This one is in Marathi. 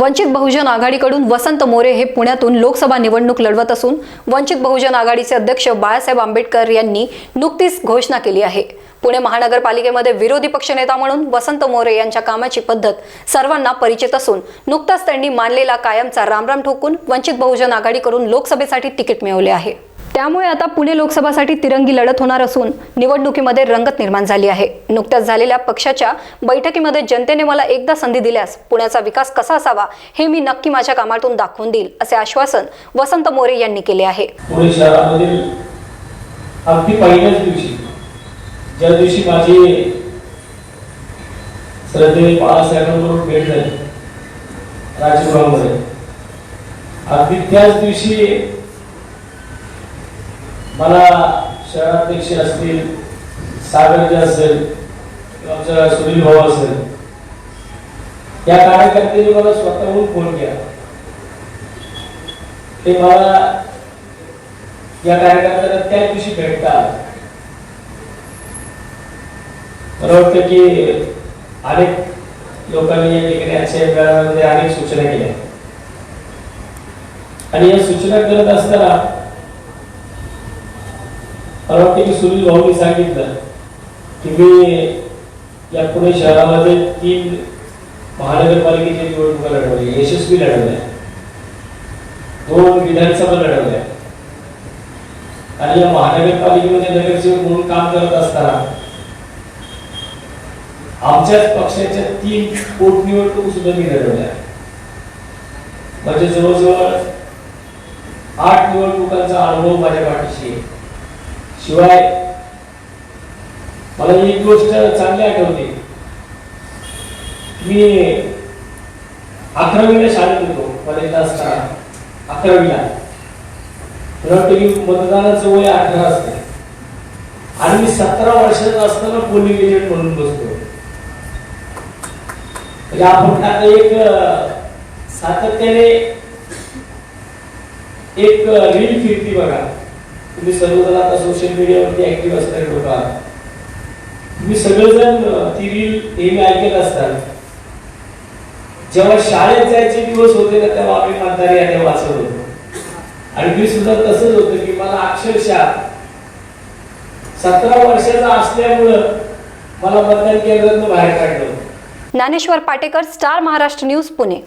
वंचित बहुजन आघाडीकडून वसंत मोरे हे पुण्यातून लोकसभा निवडणूक लढवत असून वंचित बहुजन आघाडीचे अध्यक्ष बाळासाहेब आंबेडकर यांनी नुकतीच घोषणा केली आहे. पुणे महानगरपालिकेमध्ये विरोधी पक्षनेता म्हणून वसंत मोरे यांच्या कामाची पद्धत सर्वांना परिचित असून नुकताच त्यांनी मानलेला कायमचा रामराम ठोकून वंचित बहुजन आघाडीकडून लोकसभेसाठी तिकीट मिळवले आहे. त्यामुळे आता पुणे लोकसभासाठी तिरंगी लढत होणार असून निवडणुकीमध्ये रंगत निर्माण झाली आहे. नुकत्याच झालेल्या पक्षाच्या बैठकीमध्ये जनतेने मला एकदा संधी दिल्यास पुण्याचा विकास कसा असावा हे मी नक्की माझ्या कामातून दाखवून देईल असे आश्वासन वसंत मोरे यांनी केले आहे. पुणे शहरामधील अगदी पहिल्याच दिवशी ज्या दिवशी माझी श्रद्धे बाळासाहेबांबरोबर भेट झाली राजगृहामध्ये अगदी त्याच दिवशी मला शहराध्यक्ष असतील सागरजी असेल आमचा सुनील भाऊ असेल या कार्यकर्त्यांनी मला स्वतःहून फोन केला. ते मला या कार्यकर्त्याला त्या दिवशी भेटता मला वाटतं की अनेक लोकांनी या ठिकाणी आजच्या वेळामध्ये अनेक सूचना केल्या. आणि या सूचना करत असताना मला वाटतं की सुनील भाऊनी सांगितलं की मी या पुणे शहरामध्ये तीन महानगरपालिकेच्या निवडणुका लढवल्या. यशस्वी लढवल्या. दोन विधानसभा लढवल्या. आणि या महानगरपालिकेमध्ये नगरसेवक म्हणून काम करत असताना आमच्याच पक्षाच्या तीन पोटनिवडणूक सुद्धा मी लढवल्या. म्हणजे जवळजवळ आठ निवडणुकांचा अनुभव माझ्या पाठीशी आहे. शिवाय मला एक गोष्ट चांगली आठवते. मी अकरावीला शाळेत होतो कॉलेजला असताना. अकरावीला. मला वाटतं की मतदानाचं वय अठरा असते. आणि मी सतरा वर्षाचा असताना पोलिंग एजंट म्हणून बसतो. म्हणजे आपण आता एक सातत्याने एक रील फिरती बघा. तुम्ही सर्वजण आता सोशल मीडियावरती ऍक्टिव्ह असणारे लोक आहात. तुम्ही सगळेजण अं, ती रील नेहमी ऐकत असतात जेव्हा शाळेत जायचे दिवस होते ना तेव्हा आम्ही मतदार याद्या वाचत होतो. आणि मी सुद्धा तसंच होतं की मला अक्षरशः सतरा वर्षाचा असल्यामुळं मला मतदान केंद्रातून बाहेर काढलं. Dnyaneshwar Patekar star Maharashtra news Pune.